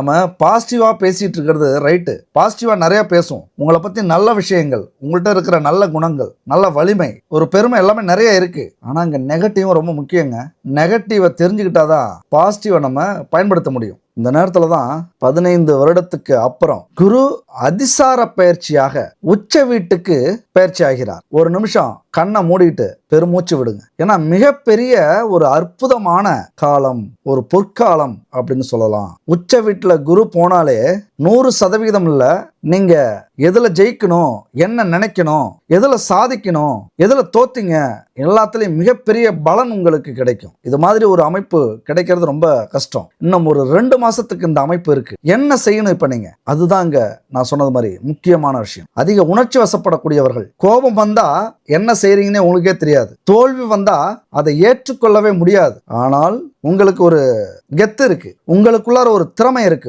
நம்ம பாசிட்டிவா பேசிட்டு இருக்கிறது ரைட்டு பாசிட்டிவா நிறைய பேசும் உங்களை பத்தி நல்ல விஷயங்கள் உங்கள்கிட்ட இருக்கிற நல்ல குணங்கள் நல்ல வலிமை ஒரு பெருமை எல்லாமே நிறைய இருக்கு. ஆனா இங்க நெகட்டிவும் ரொம்ப முக்கியங்க. நெகட்டிவை தெரிஞ்சுக்கிட்டாதான் பாசிட்டிவை நம்ம பயன்படுத்த முடியும். இந்த நேரத்துல தான் பதினைந்து வருடத்துக்கு அப்புறம் குரு அதிசார பயிற்சியாக உச்ச வீட்டுக்கு பயிற்சி ஆகிறார். ஒரு நிமிஷம் கண்ணை மூடிட்டு பெருமூச்சு விடுங்க. ஏன்னா மிகப்பெரிய ஒரு அற்புதமான காலம் ஒரு பொற்காலம் அப்படின்னு சொல்லலாம். உச்ச வீட்டுல குரு போனாலே நூறு சதவீதம் இல்ல நீங்க எதுல ஜெயிக்கணும் என்ன நினைக்கணும் எதுல சாதிக்கணும் எதுல தோத்தீங்க எல்லாத்துலயும் மிகப்பெரிய பலன் உங்களுக்கு கிடைக்கும். இது மாதிரி ஒரு அமைப்பு கிடைக்கிறது ரொம்ப கஷ்டம். இன்னும் ஒரு ரெண்டு மாசத்துக்கு இந்த அமைப்பு இருக்கு. என்ன செய்யணும் இப்ப நீங்க? அதுதாங்க நான் சொன்னது மாதிரி முக்கியமான விஷயம். அதிக உணர்ச்சி வசப்படக்கூடியவர்கள். கோபம் வந்தா என்ன செய்கிறீங்கன்னே உங்களுக்கே தெரியாது. தோல்வி வந்தா அதை ஏற்றுக்கொள்ளவே முடியாது. ஆனால் உங்களுக்கு ஒரு கெத்து இருக்கு. உங்களுக்குள்ளார ஒரு திறமை இருக்கு.